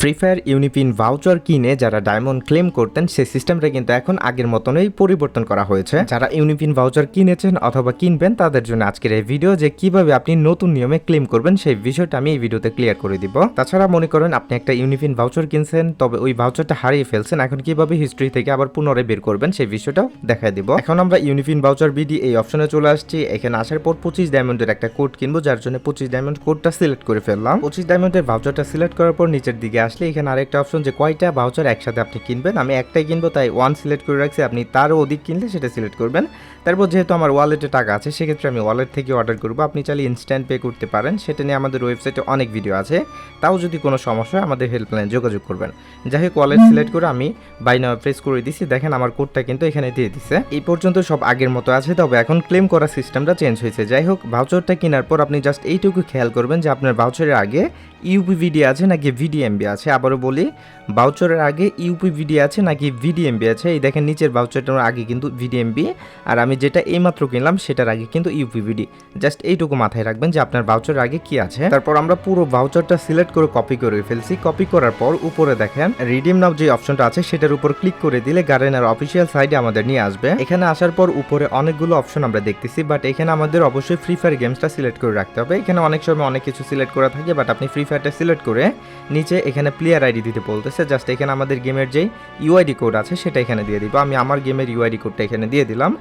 Free fire UniPin voucher কিনে যারা diamond claim করতেন, সেই সিস্টেমটা কিন্তু এখন আগের মতনই পরিবর্তন করা হয়েছে। যারা ইউনিপিন ভাউচার কিনেছেন অথবা কিনবেন, তাদের জন্য আজকের এই ভিডিও যে কীভাবে আপনি নতুন নিয়মে ক্লেম করবেন, সেই বিষয়টা আমি এই ভিডিওতে ক্লিয়ার করে দিব। তাছাড়া মনে করেন, আপনি একটা ইউনিপিন ভাউচার কিনছেন, তবে ওই ভাউচারটা হারিয়ে ফেলছেন, এখন কীভাবে হিস্ট্রি থেকে আবার পুনরায় বের করবেন, সেই বিষয়টাও দেখাই দিব। এখন আমরা ইউনিপিন ভাউচার বিডি এই অপশনে চলে আসছি। এখানে আসার পর পঁচিশ ডায়মন্ডের একটা কোড কিনবো, যার জন্য পঁচিশ ডায়মন্ড কোডটা সিলেক্ট করে ফেললাম। পঁচিশ ডায়মন্ডের ভাউচারটা সিলেক্ট করার পর নিচের দিকে আসলে এখানে আরেকটা অপশন যে কয়টা ভাউচার একসাথে আপনি কিনবেন। আমি একটাই কিনবো, তাই ওয়ান সিলেক্ট করে রাখছি। আপনি তারও অধিক কিনলে সেটা সিলেক্ট করবেন। তারপর যেহেতু আমার ওয়ালেটে টাকা আছে, সেক্ষেত্রে আমি ওয়ালেট থেকে অর্ডার করব। আপনি চাইলে ইনস্ট্যান্ট পে করতে পারেন। সেটা নিয়ে আমাদের ওয়েবসাইটে অনেক ভিডিও আছে। তাও যদি কোনো সমস্যা হয়, আমাদের হেল্পলাইনে যোগাযোগ করবেন। যাই হোক ওয়ালেট সিলেক্ট করে আমি বাই নাও প্রেস করে দিছি। দেখেন আমার কোডটা কিন্তু এখানে দিয়ে দিছে। এই পর্যন্ত সব আগের মতো আছে, তবে এখন ক্লেম করার সিস্টেমটা চেঞ্জ হয়েছে। যাই হোক ভাউচারটা কেনার পর আপনি জাস্ট এইটুকু খেয়াল করবেন যে আপনার ভাউচারের আগে ইউপিভিডি আছে নাকি ভিডিএমবি আছে। আবারও বলি ভাউচারের আগে ইউপিভিডি আছে নাকি ভিডিএমবি আছে? এই দেখেন নিচের ভাউচারটার আগে কিন্তু ভিডিএমবি আর আমি যেটা এইমাত্র কিনলাম সেটার আগে কিন্তু ইউপিভিডি জাস্ট এইটুকু মাথায় রাখবেন যে আপনার ভাউচারের আগে কি আছে। তারপর আমরা পুরো ভাউচারটা সিলেক্ট করে কপি করে ফেলছি। কপি করার পর উপরে দেখেন রিডিম নাও যে অপশনটা আছে সেটার উপর ক্লিক করে দিলে গার্ডেনার অফিসিয়াল সাইডে আমাদের নিয়ে আসবে। এখানে আসার পর উপরে অনেকগুলো অপশন আমরা দেখতেছি বাট এখানে আমাদের অবশ্যই ফ্রি ফায়ার গেমসটা সিলেক্ট করে রাখতে হবে। এখানে অনেক সময় অনেক কিছু সিলেক্ট করা থাকে বাট আপনি ফ্রি ফায়ারটা সিলেক্ট করে নিচে এখানে প্লেয়ার আইডি দিতে বলতেছে জাস্ট এখানে আমাদের গেমের যেই ইউআইডি কোড আছে, সেটা এখানে দিয়ে দিব। আমি আমার গেমের ইউআইডি কোডটা এখানে দিয়ে দিলাম।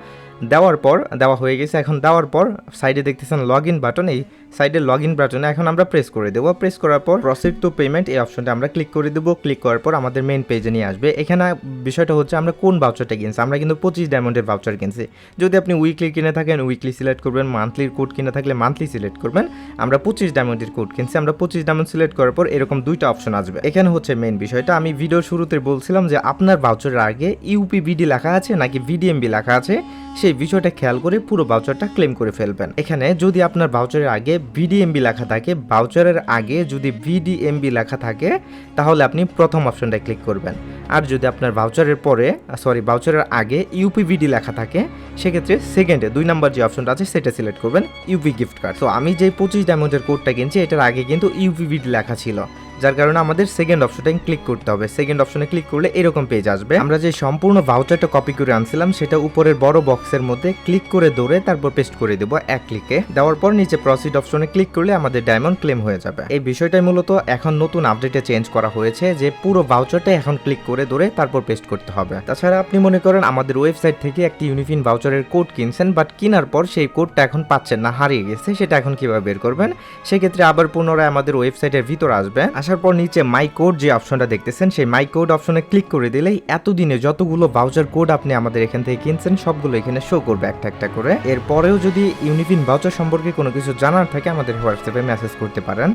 দেওয়ার পর, দেওয়া হয়ে গেছে। এখন দেওয়ার পর সাইডে দেখতেছেন লগ ইন বাটন এই সাইডে লগ ইন বাটনে এখন আমরা প্রেস করে দেবো। প্রেস করার পর প্রসিড টু পেমেন্ট এই অপশনটা আমরা ক্লিক করে দেবো। ক্লিক করার পর আমাদের মেন পেজে নিয়ে আসবে। এখানে বিষয়টা হচ্ছে আমরা কোন ভাউচারটা কিনছি? আমরা কিন্তু পঁচিশ ডায়মন্ডের ভাউচার কিনছি। যদি আপনি উইকলি কিনে থাকেন উইকলি সিলেক্ট করবেন মান্থলির কোড কিনে থাকলে মান্থলি সিলেক্ট করবেন। আমরা পঁচিশ ডায়মন্ডের কোড কিনছি। আমরা পঁচিশ ডায়মন্ড সিলেক্ট করার পর এরকম দুইটা অপশন আসবে। এখানে হচ্ছে মেন বিষয়টা। আমি ভিডিও শুরুতে বলছিলাম যে আপনার ভাউচারের আগে ইউপি ইউপিবিডি লেখা আছে নাকি ভিডিএমবি লেখা আছে? সেই বিষয়টা খেয়াল করে পুরো ভাউচারটা ক্লেম করে ফেলবেন। এখানে যদি আপনার ভাউচারের আগে ভিডিএমবি লেখা থাকে ভাউচারের আগে যদি ভিডিএমবি লেখা থাকে, তাহলে আপনি প্রথম অপশনটা ক্লিক করবেন। আর যদি আপনার ভাউচারের পরে সরি ভাউচারের আগে ইউপিভিডি লেখা থাকে, সেক্ষেত্রে সেকেন্ডে দুই নাম্বার যে অপশনটা আছে, সেটা সিলেক্ট করবেন ইউপি গিফট কার্ড তো আমি যে পঁচিশ ডায়মন্ডের কোডটা কিনছি, এটার আগে কিন্তু ইউপিভিডি লেখা ছিল। যার কারণে আমাদের সেকেন্ড অপশনটা ক্লিক করতে হবে। সেকেন্ড অপশনে ক্লিক করলে এরকম পেজ আসবে। আমরা যে সম্পূর্ণ ভাউচারটা কপি করে আনছিলাম, সেটা উপরের বড় বক্সের মধ্যে ক্লিক করে দৌড়ে তারপর পেস্ট করে দেবো এক ক্লিকে দেওয়ার পর নিচে প্রসিড অপশনে ক্লিক করলে আমাদের ডায়মন্ড ক্লেম হয়ে যাবে। এই বিষয়টাই মূলত এখন নতুন আপডেটে চেঞ্জ করা হয়েছে যে পুরো ভাউচারটা এখন ক্লিক করে দৌড়ে তারপর পেস্ট করতে হবে। তাছাড়া আপনি মনে করেন আমাদের ওয়েবসাইট থেকে একটি ইউনিফিন ভাউচারের কোড কিনছেন বাট কেনার পর সেই কোডটা এখন পাচ্ছেন না, হারিয়ে গেছে, সেটা এখন কীভাবে বের করবেন? সেক্ষেত্রে আবার পুনরায় আমাদের ওয়েবসাইটের ভিতর আসবে। আসার পর নিচে মাই কোড যে অপশনটা দেখতেছেন, সেই মাই কোড অপশনে ক্লিক করে দিলেই এতদিনে যতগুলো ভাউচার কোড আপনি আমাদের এখান থেকে কিনছেন, সবগুলো এখানে শো করবে একটা একটা করে। এরপরেও যদি ইউনিফিন ভাউচার সম্পর্কে কোনো কিছু জানার থাকে, আমাদের হোয়াটসঅ্যাপে মেসেজ করতে পারেন।